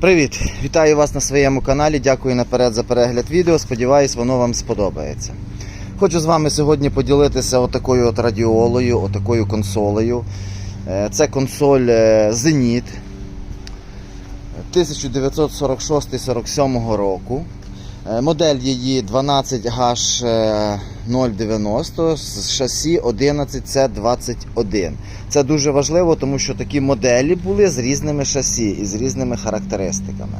Привіт! Вітаю вас на своєму каналі. Дякую наперед за перегляд відео. Сподіваюсь, воно вам сподобається. Хочу з вами сьогодні поділитися отакою от радіолою, отакою консолею. Е, Це консоль Zenit 1946-47 року. Е, Модель її 12H090 з шасі 11C21. Це дуже важливо, тому що такі моделі були з різними шасі і з різними характеристиками.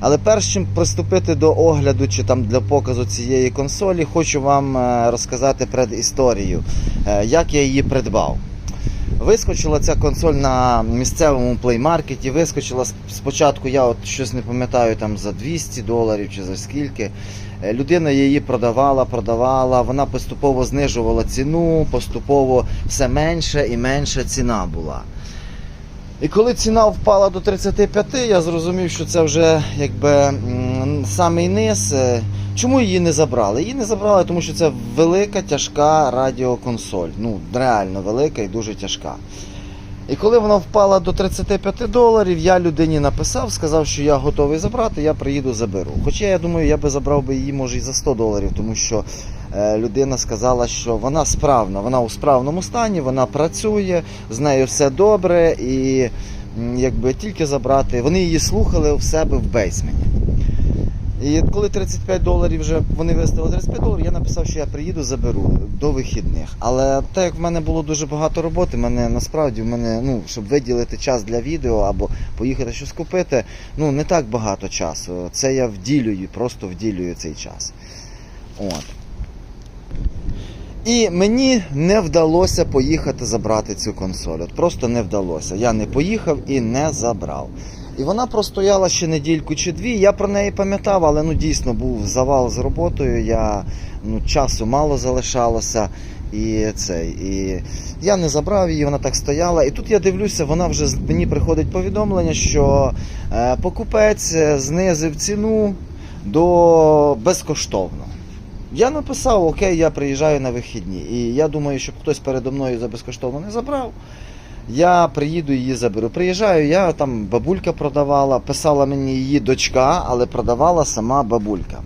Але перш чим приступити до огляду чи там для показу цієї консолі, хочу вам е, розказати предісторію, е, як я її придбав. Вискочила ця консоль на місцевому плеймаркеті. Вискочила спочатку, я от щось не пам'ятаю, там за 200 доларів чи за скільки. Е, Людина її продавала, продавала, вона поступово знижувала ціну, поступово все менше і менша ціна була. І коли ціна впала до 35, я зрозумів, що це вже якби самий низ. Е, Чому її не забрали? Її не забрали, тому що це велика, тяжка радіоконсоль. Ну, реально велика і дуже тяжка. І коли вона впала до 35 доларів, я людині написав, сказав, що я готовий забрати, я приїду заберу. Хоча я думаю, я би забрав би її може і за 100 доларів, тому що е, людина сказала, що вона справна, вона у справному стані, вона працює, з нею все добре, і якби тільки забрати. Вони її слухали в себе в бейсменті. І коли 35 доларів вже вони виставили 35 доларів, я написав, що я приїду, заберу до вихідних. Але так як в мене було дуже багато роботи, мене насправді в мене, ну, щоб виділити час для відео або поїхати щось купити, ну не так багато часу. Це я вділюю, просто вділюю цей час. От. І мені не вдалося поїхати забрати цю консоль. От просто не вдалося. Я не поїхав і не забрав. І вона простояла ще недільку чи дві. Я про неї пам'ятав, але ну дійсно був завал з роботою. Я ну, часу мало залишалося. І цей, і я не забрав її, вона так стояла. І тут я дивлюся, вона вже мені приходить повідомлення, що е, покупець е, знизив ціну до безкоштовно. Я написав, окей, я приїжджаю на вихідні. І я думаю, щоб хтось передо мною за безкоштовно не забрав. Я приїду її заберу. Приїжджаю, я там бабулька продавала, писала мені її дочка, але продавала сама бабулька.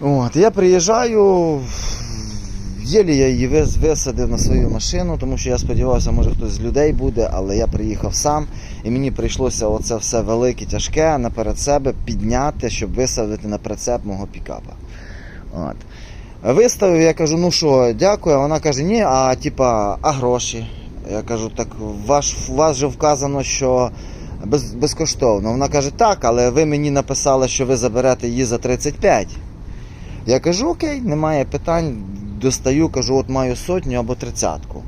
От, я приїжджаю, єлі я її висадив на свою машину, тому що я сподівався, може хтось з людей буде, але я приїхав сам, і мені прийшлося оце все велике, тяжке наперед себе підняти, щоб висадити на прицеп мого пікапа. От. Виставив, я кажу, ну що, дякую. Вона каже, ні, а типа, а гроші? Я кажу, так ваш, вас же вказано, що без, безкоштовно. Вона каже, так, але ви мені написали, що ви заберете її за 35. Я кажу, окей, немає питань. Достаю, кажу, от маю сотню або тридцятку.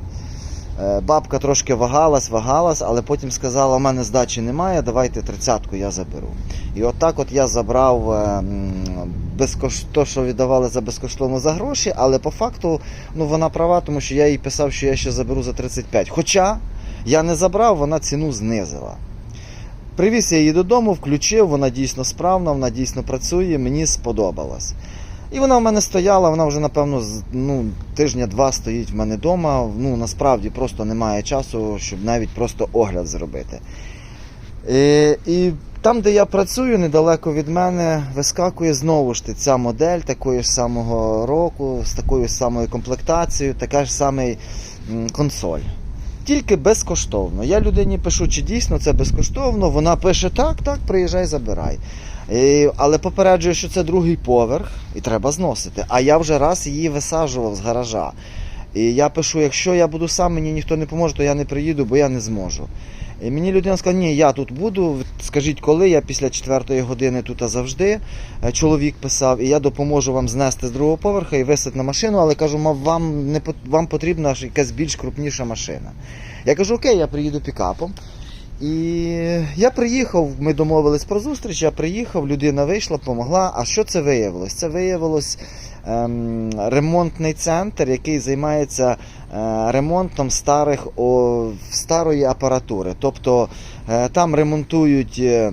Е, Бабка трошки вагалась, вагалась, але потім сказала, у мене здачі немає, давайте тридцятку я заберу. І отак от я забрав е, безкош... то, що віддавали за безкоштовно за гроші, але по факту ну, вона права, тому що я їй писав, що я ще заберу за 35. Хоча я не забрав, вона ціну знизила. Привіз я її додому, включив, вона дійсно справна, вона дійсно працює, мені сподобалось. І вона в мене стояла, вона вже, напевно, ну, тижня-два стоїть в мене вдома. Ну, насправді просто немає часу, щоб навіть просто огляд зробити. І, і там, де я працюю, недалеко від мене, вискакує знову ж таки ця модель такої ж самого року, з такою ж самою комплектацією, така ж самий консоль. Тільки безкоштовно. Я людині пишу, чи дійсно це безкоштовно. Вона пише: так, так, приїжджай, забирай. Але попереджую, що це другий поверх і треба зносити. А я вже раз її висаджував з гаража. І я пишу: якщо я буду сам, мені ніхто не поможе, то я не приїду, бо я не зможу. І мені людина сказала, ні, я тут буду. Скажіть, коли я після четвертої години тут завжди. Е, Чоловік писав, і я допоможу вам знести з другого поверха і висити на машину, але кажу, мав, вам не вам потрібна якась більш крупніша машина. Я кажу, окей, я приїду пікапом. І я приїхав, ми домовились про зустріч, я приїхав, людина вийшла, допомогла. А що це виявилось? Це виявилось ем, ремонтний центр, який займається е, ремонтом старих, о, старої апаратури. Тобто е, там ремонтують. е,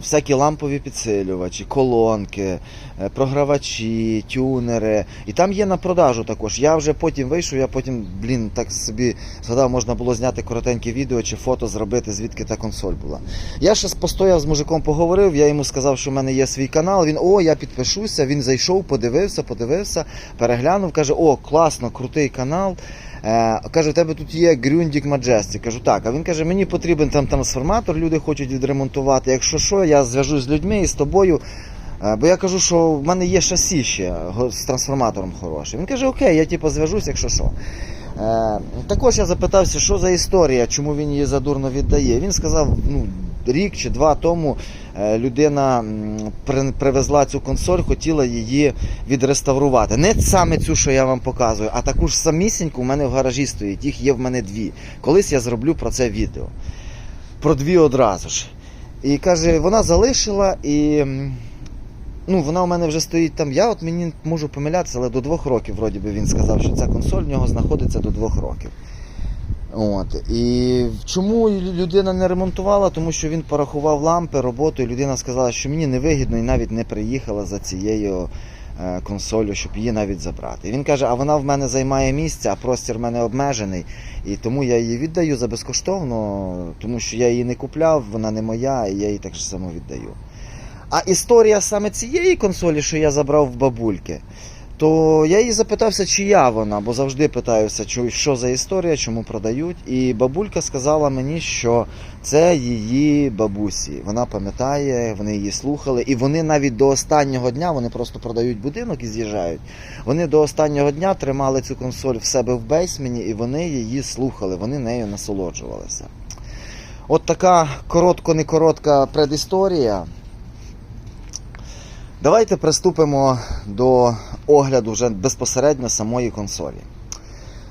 всякі лампові підсилювачі, колонки, е, програвачі, тюнери. І там є на продажу також. Я вже потім вийшов, я потім, блін, так собі згадав, можна було зняти коротеньке відео чи фото зробити, звідки та консоль була. Я ще постояв з мужиком, поговорив, я йому сказав, що в мене є свій канал. Він о, я підпишуся. Він зайшов, подивився, подивився, переглянув, каже: О, класно, крутий канал. Е, каже, у тебе тут є Грюндік Majestic. Кажу, так. А він каже, мені потрібен там трансформатор, люди хочуть відремонтувати. Якщо що, я зв'яжусь з людьми і з тобою. Е, Бо я кажу, що в мене є шасі ще з трансформатором хорошим. Він каже, окей, я типу зв'яжусь, якщо що. Е, також я запитався, що за історія, чому він її задурно віддає. Він сказав, ну, рік чи два тому людина привезла цю консоль, хотіла її відреставрувати. Не саме цю, що я вам показую, а таку ж самісіньку у мене в гаражі стоїть. Їх є в мене дві. Колись я зроблю про це відео. Про дві одразу ж. І каже, вона залишила і. Ну, вона у мене вже стоїть там. Я от мені можу помилятися, але до двох років, вроді би, він сказав, що ця консоль в нього знаходиться до двох років. От. І чому людина не ремонтувала? Тому що він порахував лампи, роботу, і людина сказала, що мені невигідно і навіть не приїхала за цією е, консолью, щоб її навіть забрати. І він каже, а вона в мене займає місце, а простір в мене обмежений, і тому я її віддаю за безкоштовно, тому що я її не купляв, вона не моя, і я її так само віддаю. А історія саме цієї консолі, що я забрав в бабульки, то я її запитався, чия вона, бо завжди питаюся, що за історія, чому продають. І бабулька сказала мені, що це її бабусі. Вона пам'ятає, вони її слухали, і вони навіть до останнього дня вони просто продають будинок і з'їжджають. Вони до останнього дня тримали цю консоль в себе в бейсмені, і вони її слухали, вони нею насолоджувалися. От така коротко-не коротка предісторія. Давайте приступимо до огляду вже безпосередньо самої консолі.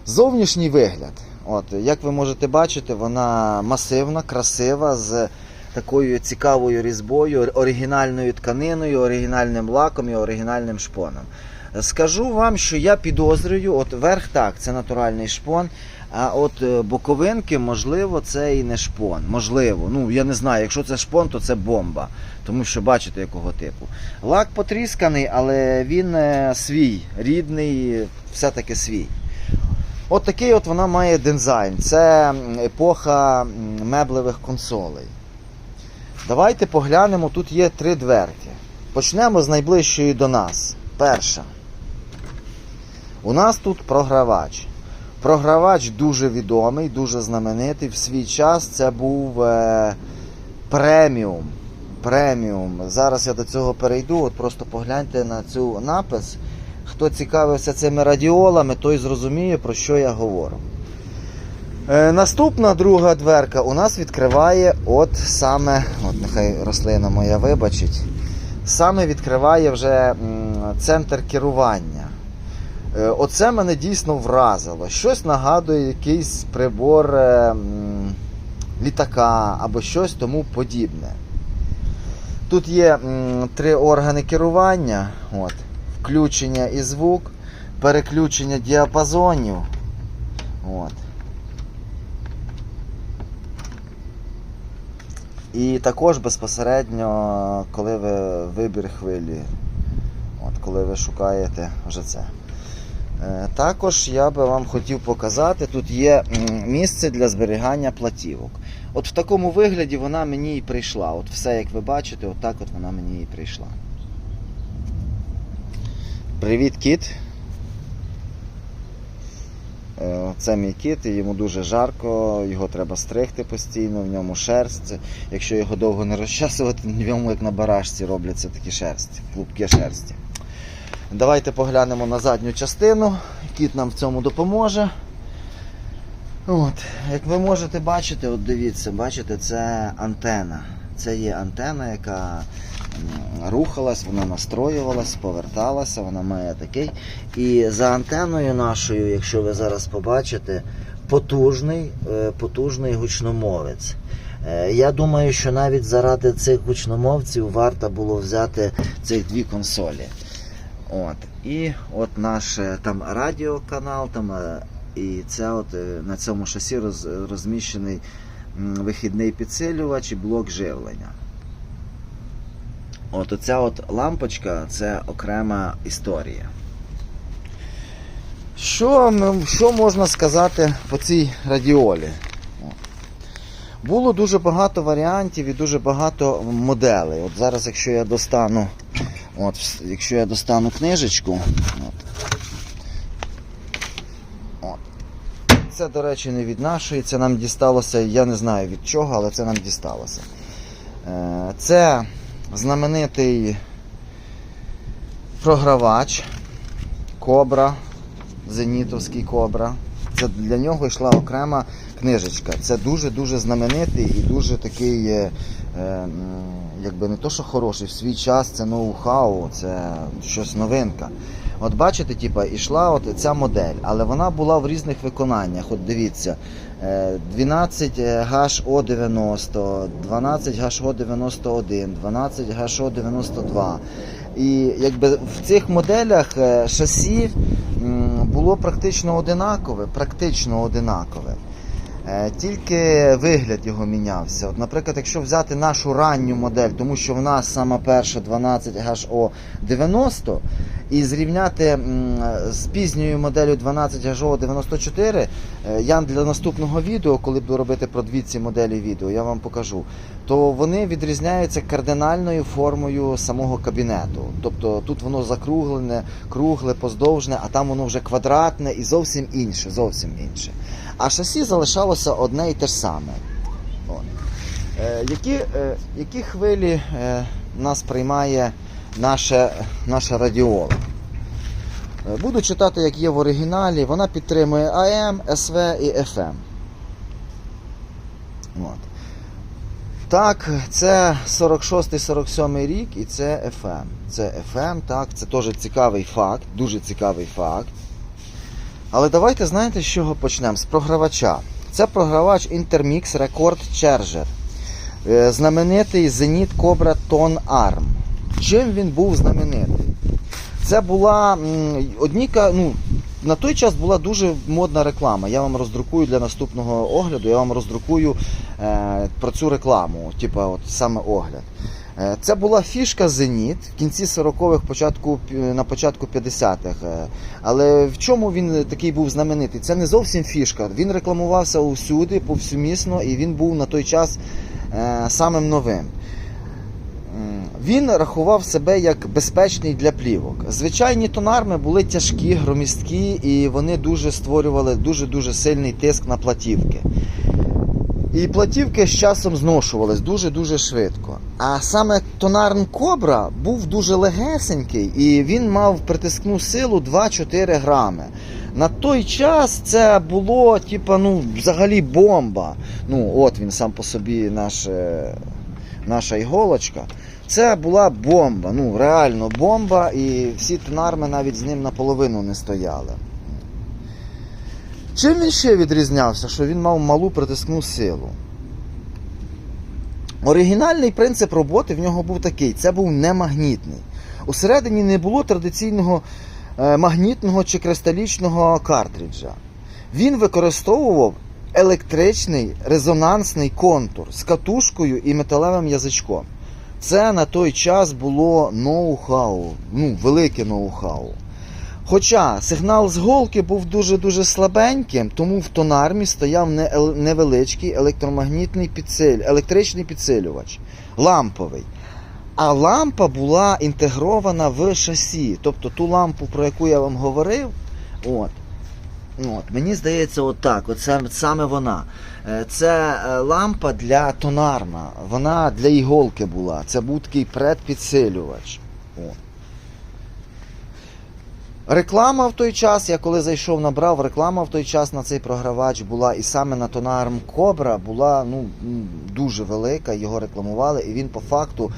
Зовнішній вигляд. От, як ви можете бачити, вона масивна, красива, з такою цікавою різьбою, оригінальною тканиною, оригінальним лаком і оригінальним шпоном. Скажу вам, що я підозрюю, от верх так, це натуральний шпон. А от е, боковинки, можливо, це і не шпон. Можливо. Ну, я не знаю, якщо це шпон, то це бомба. Тому що бачите, якого типу. Лак потрісканий, але він е, свій, рідний, все-таки свій. От такий от вона має дизайн. Це епоха меблевих консолей. Давайте поглянемо, тут є три дверки. Почнемо з найближчої до нас. Перша. У нас тут програвач. Програвач дуже відомий, дуже знаменитий. В свій час це був е, преміум. Преміум. Зараз я до цього перейду. От просто погляньте на цю напис. Хто цікавився цими радіолами, той зрозуміє, про що я говорю. Е, наступна друга дверка у нас відкриває от саме, от нехай рослина моя вибачить, саме відкриває вже м, центр керування. Е, Оце мене дійсно вразило. Щось нагадує якийсь прибор е, літака або щось тому подібне. Тут є три органи керування, от, включення і звук, переключення діапазонів. От. І також безпосередньо, коли ви вибір хвилі, от, коли ви шукаєте вже це. Е, Також я би вам хотів показати, тут є місце для зберігання платівок. От в такому вигляді вона мені і прийшла. От все, як ви бачите, отак от вона мені і прийшла. Привіт, кіт. Е, Це мій кіт, йому дуже жарко, його треба стригти постійно, в ньому шерсть. Якщо його довго не розчасувати, в ньому як на барашці робляться такі шерсті, клубки шерсті. Давайте поглянемо на задню частину. Кіт нам в цьому допоможе. От, як ви можете бачити, от дивіться, бачите, це антена. Це є антена, яка рухалась, вона настроювалась, поверталася, вона має такий. І за антеною нашою, якщо ви зараз побачите, потужний, е, потужний гучномовець. Е, Я думаю, що навіть заради цих гучномовців варто було взяти цих дві консолі. От. І от наш е, там радіоканал, там, е, і це от е, на цьому шасі роз, розміщений вихідний підсилювач і блок живлення. От оця от лампочка це окрема історія. Що, що можна сказати по цій радіолі? Було дуже багато варіантів і дуже багато моделей. От зараз, якщо я достану, от, якщо я достану книжечку, от, от. це, до речі, не від нашої, це нам дісталося, я не знаю від чого, але це нам дісталося. Е, Це знаменитий програвач Кобра, Зенітовський Кобра. Це для нього йшла окрема книжечка. Це дуже-дуже знаменитий і дуже такий, е, якби не то, що хороший, в свій час це ноу-хау, це щось новинка. От бачите, типа, ішла от ця модель, але вона була в різних виконаннях. От дивіться, е, 12 HO90, 12 HO91, 12 HO92. І якби в цих моделях е, шасі було практично одинакове, практично одинакове. Е, Тільки вигляд його мінявся. От, наприклад, якщо взяти нашу ранню модель, тому що в нас сама перша 12 HO90, і зрівняти з пізньою моделлю 12 HO94, е, я для наступного відео, коли буду робити про дві ці моделі відео, я вам покажу, то вони відрізняються кардинальною формою самого кабінету. Тобто тут воно закруглене, кругле, поздовжне, а там воно вже квадратне і зовсім інше, зовсім інше. А шасі залишалося одне і те ж саме. Е, які, е, які хвилі е, нас приймає наша, наша радіола? Буду читати, як є в оригіналі. Вона підтримує AM, СВ і FM. От. Так, це 46-47 рік і це FM. Це FM, так, це теж цікавий факт, дуже цікавий факт. Але давайте знаєте, з чого почнемо? З програвача. Це програвач Intermix Record Charger. Е, Знаменитий Zenit Cobra Ton Arm. Чим він був знаменитий? Це була м, одні, ка- ну, на той час була дуже модна реклама. Я вам роздрукую для наступного огляду, я вам роздрукую е, про цю рекламу, типа от саме огляд. Е, Це була фішка Зеніт в кінці 40-х, початку, на початку 50-х. Е, Але в чому він такий був знаменитий? Це не зовсім фішка. Він рекламувався усюди, повсюмісно, і він був на той час е, самим новим. Він рахував себе як безпечний для плівок. Звичайні тонарми були тяжкі, громісткі, і вони дуже створювали дуже-дуже сильний тиск на платівки. І платівки з часом зношувались дуже-дуже швидко. А саме тонарн Кобра був дуже легесенький і він мав притискну силу 2-4 грами. На той час це було, типа, ну, взагалі бомба. Ну, от він сам по собі наш, е, наша іголочка. Це була бомба, ну реально бомба, і всі тонарми навіть з ним наполовину не стояли. Чим він ще відрізнявся, що він мав малу притискну силу? Оригінальний принцип роботи в нього був такий: це був немагнітний. Усередині не було традиційного е, магнітного чи кристалічного картриджа. Він використовував електричний резонансний контур з катушкою і металевим язичком. Це на той час було ноу-хау, ну, велике ноу-хау. Хоча сигнал з голки був дуже-дуже слабеньким, тому в тонармі стояв невеличкий електромагнітний підсиль, електричний підсилювач, ламповий. А лампа була інтегрована в шасі. Тобто ту лампу, про яку я вам говорив, от, от, мені здається, отак, от саме, саме вона. Е, Це е, лампа для тонарна, вона для іголки була. Це був такий предпідсилювач. От. Реклама в той час, я коли зайшов, набрав, реклама в той час на цей програвач була, і саме на Тонарм Кобра була ну, дуже велика, його рекламували, і він по факту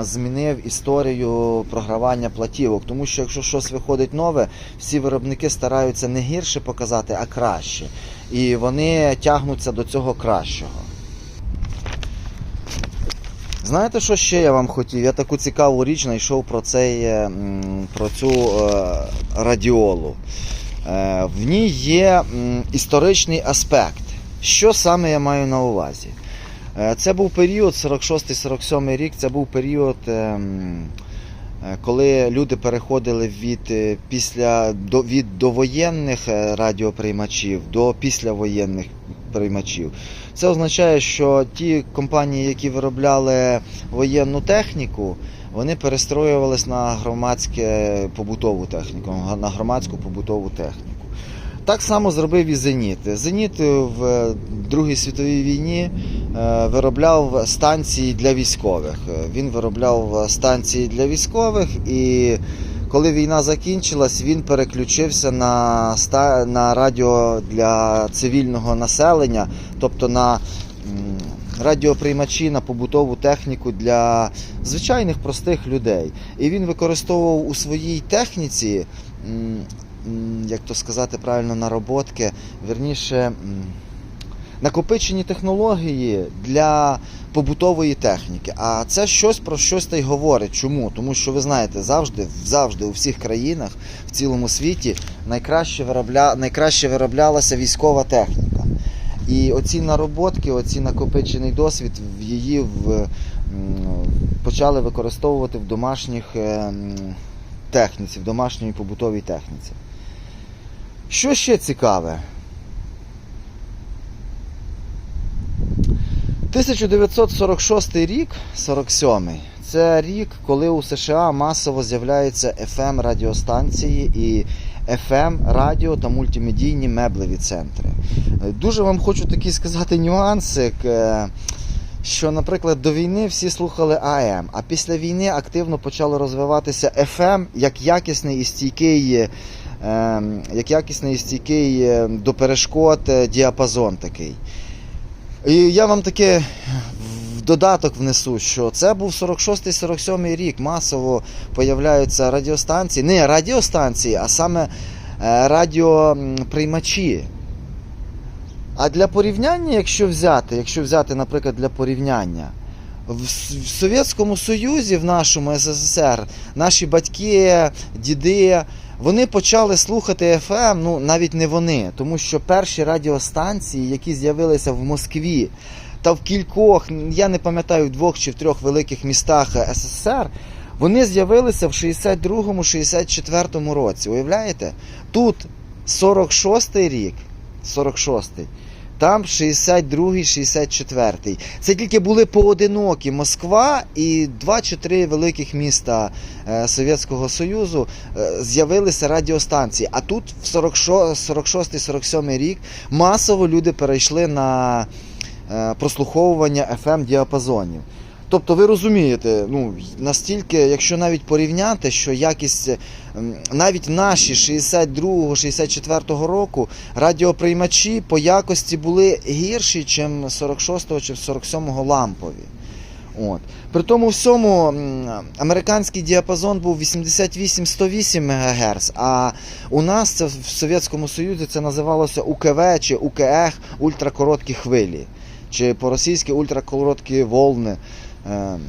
змінив історію програвання платівок. Тому що якщо щось виходить нове, всі виробники стараються не гірше показати, а краще. І вони тягнуться до цього кращого. Знаєте, що ще я вам хотів? Я таку цікаву річ знайшов про цей, е, про цю е, радіолу. Е, В ній є історичний аспект. Що саме я маю на увазі? Це був період 46-47 рік. Це був період, коли люди переходили від, після, до, від довоєнних радіоприймачів до післявоєнних приймачів. Це означає, що ті компанії, які виробляли воєнну техніку, вони перестроювались на громадське побутову техніку, на громадську побутову техніку. Так само зробив і Зеніт. Зеніт в Другій світовій війні е, виробляв станції для військових. Він виробляв станції для військових, і коли війна закінчилась, він переключився на, на радіо для цивільного населення, тобто на радіоприймачі на побутову техніку для звичайних простих людей. І він використовував у своїй техніці, як то сказати правильно, нароботки, верніше. Накопичені технології для побутової техніки. А це щось про щось та й говорить. Чому? Тому що ви знаєте, завжди, завжди у всіх країнах в цілому світі найкраще, виробля... найкраще вироблялася військова техніка. І оці нароботки, оці накопичений досвід в її в, почали використовувати в домашніх е, техніці, в домашній побутовій техніці. Що ще цікаве? 1946 рік, 47 це рік, коли у США масово з'являються FM радіостанції і FM радіо та мультимедійні меблеві центри. Дуже вам хочу такий сказати нюансик, е, що, наприклад, до війни всі слухали АМ, а після війни активно почало розвиватися FM як якісний і стійкий. е, ем, Як якісний і стійкий е, до перешкод діапазон такий. І я вам таке в додаток внесу, що це був 46-47 рік. Масово появляються радіостанції, не радіостанції, а саме е, радіоприймачі. А для порівняння, якщо взяти, якщо взяти, наприклад, для порівняння, в Совєтському Союзі, в нашому СССР, наші батьки, діди, вони почали слухати ФМ, ну навіть не вони, тому що перші радіостанції, які з'явилися в Москві та в кількох, я не пам'ятаю, в двох чи в трьох великих містах СССР, вони з'явилися в 62-64 році. Уявляєте? Тут 46-й рік, 46-й, там 62-й, 64-й. Це тільки були поодинокі Москва і два чи три великих міста е, Совєтського Союзу е, з'явилися радіостанції. А тут в 46-47 рік масово люди перейшли на е, прослуховування FM діапазонів. Тобто ви розумієте, ну настільки, якщо навіть порівняти, що якість ем, навіть наші 62-64 року радіоприймачі по якості були гірші, ніж 46-го чи 47-го лампові. От. При тому всьому американський діапазон був 88-108 МГц, а у нас це в Совєтському Союзі це називалося УКВ чи УКЕХ ультракороткі хвилі, чи по-російськи ультракороткі волни. Ем.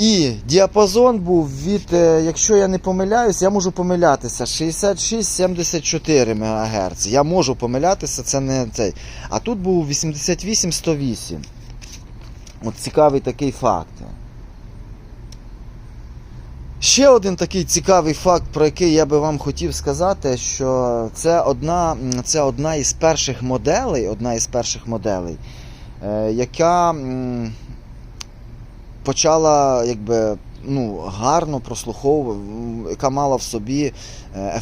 І діапазон був від, е, якщо я не помиляюсь, я можу помилятися, 66-74 МГц. Я можу помилятися, це не цей. А тут був 88-108. От цікавий такий факт. Ще один такий цікавий факт, про який я би вам хотів сказати, що це одна, це одна із перших моделей, одна із перших моделей, е, яка почала якби, ну, гарно прослуховувати, яка мала в собі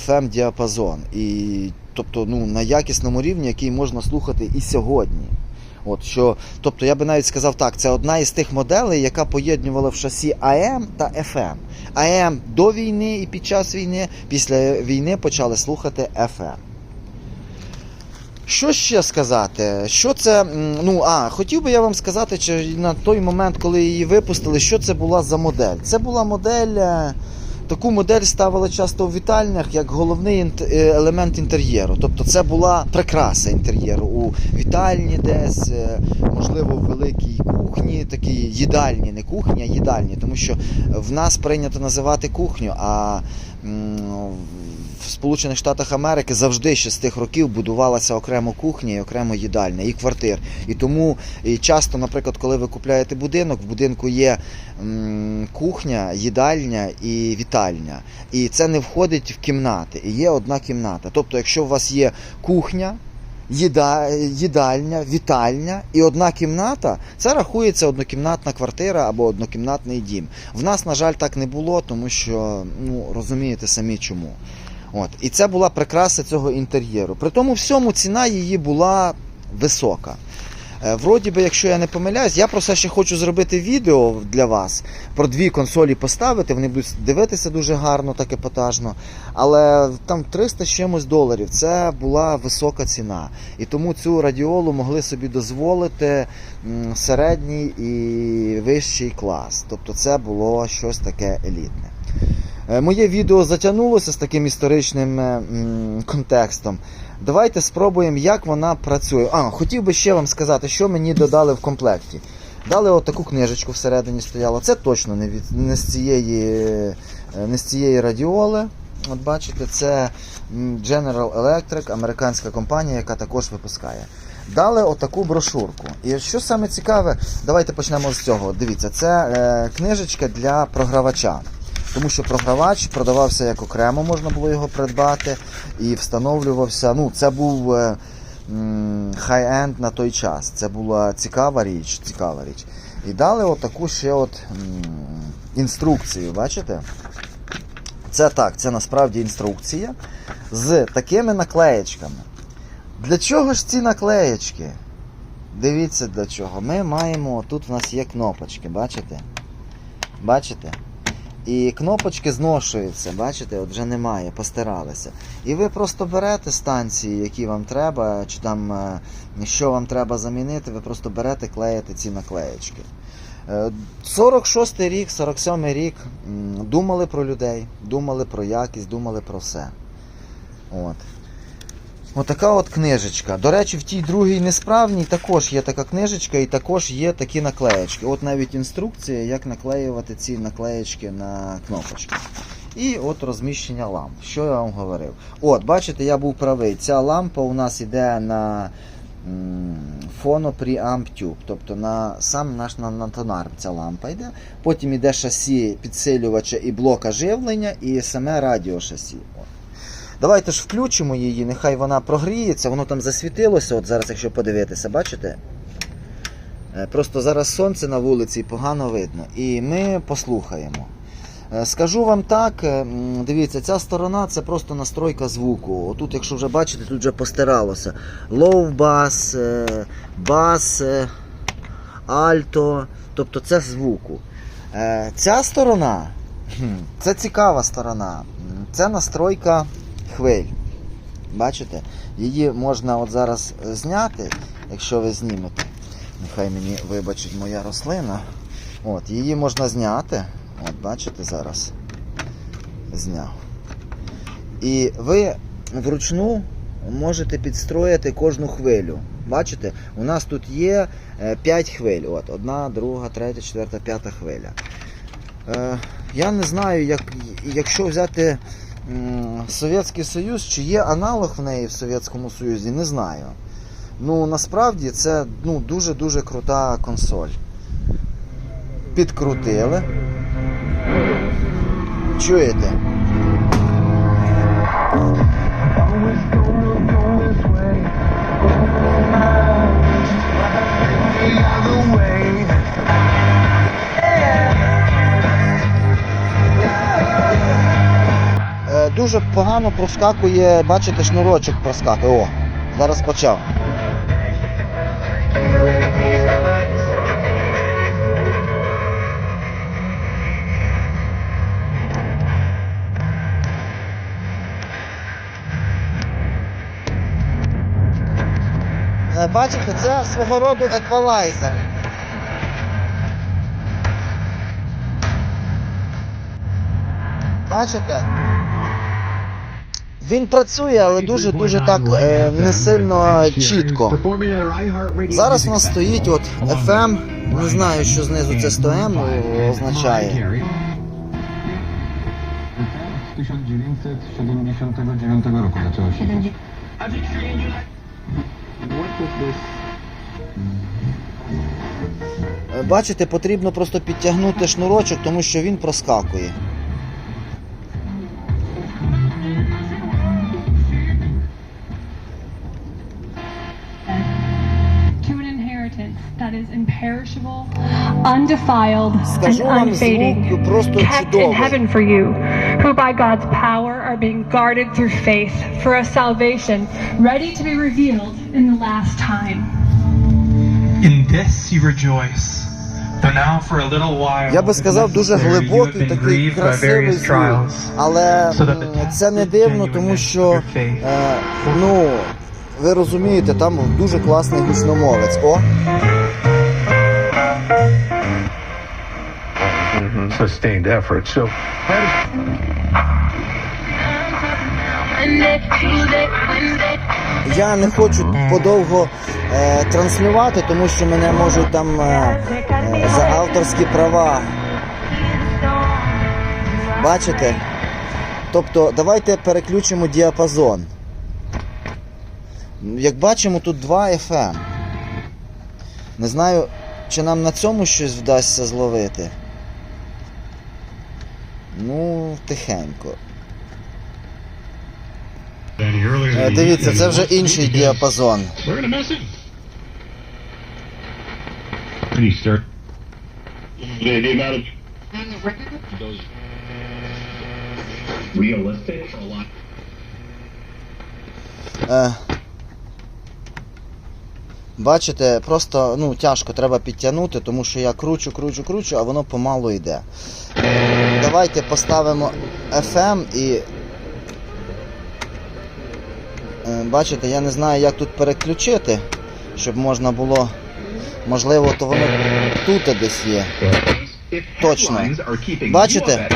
FM діапазон. І, тобто ну, на якісному рівні, який можна слухати і сьогодні. От, що, тобто я би навіть сказав так, це одна із тих моделей, яка поєднувала в шасі AM та FM. AM до війни і під час війни, після війни почали слухати FM. Що ще сказати? Що це. Ну, а, хотів би я вам сказати, чи на той момент, коли її випустили, що це була за модель. Це була модель. е, Таку модель ставили часто в вітальнях як головний е, елемент інтер'єру. Тобто це була прикраса інтер'єру у вітальні десь, е, можливо, в великій кухні, такій їдальні, не кухні, а їдальні. Тому що в нас прийнято називати кухню, а в Сполучених Штатах Америки завжди ще з тих років будувалася окремо кухня і окремо їдальня, і квартир. І тому і часто, наприклад, коли ви купляєте будинок, в будинку є м, кухня, їдальня і вітальня. І це не входить в кімнати. І є одна кімната. Тобто, якщо у вас є кухня, їда, їдальня, вітальня і одна кімната, це рахується однокімнатна квартира або однокімнатний дім. В нас, на жаль, так не було, тому що ну розумієте самі чому. От. І це була прикраса цього інтер'єру. При тому всьому ціна її була висока. Е, Вроді би, якщо я не помиляюсь, я просто ще хочу зробити відео для вас про дві консолі поставити. Вони будуть дивитися дуже гарно, так епатажно. Але там 300 з чимось доларів. Це була висока ціна. І тому цю радіолу могли собі дозволити середній і вищий клас. Тобто це було щось таке елітне. Е, Моє відео затягнулося з таким історичним е, контекстом. Давайте спробуємо, як вона працює. А, хотів би ще вам сказати, що мені додали в комплекті. Дали отаку книжечку всередині стояла. Це точно не, від, не, з, цієї, е, не з цієї радіоли. От бачите, це General Electric, американська компанія, яка також випускає. Дали отаку брошурку. І що саме цікаве, давайте почнемо з цього. Дивіться, це е, книжечка для програвача. Тому що програвач продавався як окремо, можна було його придбати і встановлювався. Ну, це був хай-енд на той час. Це була цікава річ. Цікава річ. І дали отаку ще от інструкцію, бачите? Це так, це насправді інструкція з такими наклеєчками. Для чого ж ці наклеєчки? Дивіться для чого. Ми маємо, тут в нас є кнопочки, бачите? Бачите? І кнопочки зношуються, бачите, от вже немає, постиралися. І ви просто берете станції, які вам треба, чи там е, що вам треба замінити, ви просто берете, клеїте ці наклеєчки. Е, 46-й рік, 47-й рік думали про людей, думали про якість, думали про все. От. Отака от книжечка. До речі, в тій другій несправній також є така книжечка і також є такі наклеєчки. От навіть інструкція, як наклеювати ці наклеєчки на кнопочки. І от розміщення ламп. Що я вам говорив? От, бачите, я був правий. Ця лампа у нас йде на фонопріамптюб, тобто на сам наш на, на тонар ця лампа йде. Потім йде шасі підсилювача і блока живлення, і саме радіошасі. От. Давайте ж включимо її, нехай вона прогріється, воно там засвітилося, от зараз, якщо подивитися, бачите? Е, Просто зараз сонце на вулиці і погано видно. І ми послухаємо. Е, Скажу вам так, е, дивіться, ця сторона це просто настройка звуку. Отут, якщо вже бачите, тут вже постиралося. Low бас, е, альто, тобто це звуку. Ця сторона, це цікава сторона. Це настройка хвиль. Бачите? Її можна от зараз е, зняти, якщо ви знімете. Нехай мені вибачить моя рослина. От, її можна зняти. От, бачите, зараз зняв. І ви вручну можете підстроїти кожну хвилю. Бачите, у нас тут є 5 хвиль. От, одна, друга, третя, четверта, п'ята хвиля. Е, я не знаю, як, якщо взяти Совєтський Союз, чи є аналог в неї в Совєтському Союзі, не знаю. Ну, насправді це ну, дуже-дуже крута консоль. Підкрутили. Чуєте? Дуже погано проскакує, бачите, шнурочок проскакує. О, зараз почав. Е, Бачите, це свого роду еквалайзер. Бачите? Він працює, але дуже-дуже так е, не сильно чітко. Зараз у нас стоїть от FM, не знаю, що знизу це 100M означає. 1979 roku zaczęło się. Siedemdzie- Е, Бачите, потрібно просто підтягнути шнурочок, тому що він проскакує. Imperishable, undefiled, and unfading, kept in heaven for you, who by God's power are being guarded through faith for a salvation ready to be revealed in the last time. In this you rejoice, though now for a little while, Я би сказав, дуже necessary, you have глибокий, такий красивий звук. Але so that the м, test це не дивно, тому що of your faith е, ну, ви розумієте, там дуже класний гучномовець. О, Sustained effort. So я не хочу подовго е, транслювати, тому що мене можуть там е, за авторські права. Бачите? Тобто, давайте переключимо діапазон. Як бачимо, тут 2 FM. Не знаю, чи нам на цьому щось вдасться зловити. Ну, тихенько. Е, Дивіться, це вже інший діапазон. Realistic a lot Е, бачите, просто ну, тяжко треба підтягнути, тому що я кручу, кручу, кручу, а воно помалу йде. Давайте поставимо FM і. Е, бачите, я не знаю, як тут переключити, щоб можна було. Можливо, то воно тут десь є. Точно. Бачите?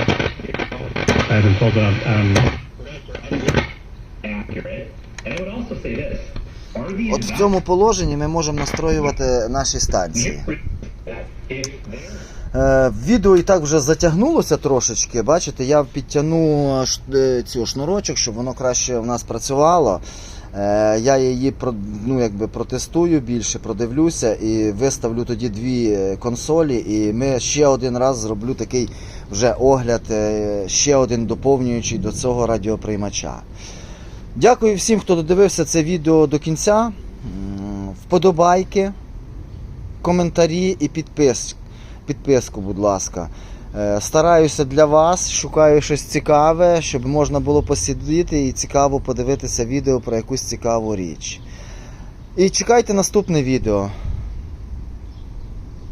I От в цьому положенні ми можемо настроювати наші станції. Е, Відео і так вже затягнулося трошечки. Бачите, я підтягну е, цю шнурочок, щоб воно краще в нас працювало. Е, Я її ну, якби протестую більше, продивлюся і виставлю тоді дві е, консолі. І ми ще один раз зроблю такий вже огляд, е, ще один доповнюючий до цього радіоприймача. Дякую всім, хто додивився це відео до кінця. Вподобайки, коментарі і підпис, підписку, будь ласка. Е, Стараюся для вас, шукаю щось цікаве, щоб можна було посидіти і цікаво подивитися відео про якусь цікаву річ. І чекайте наступне відео.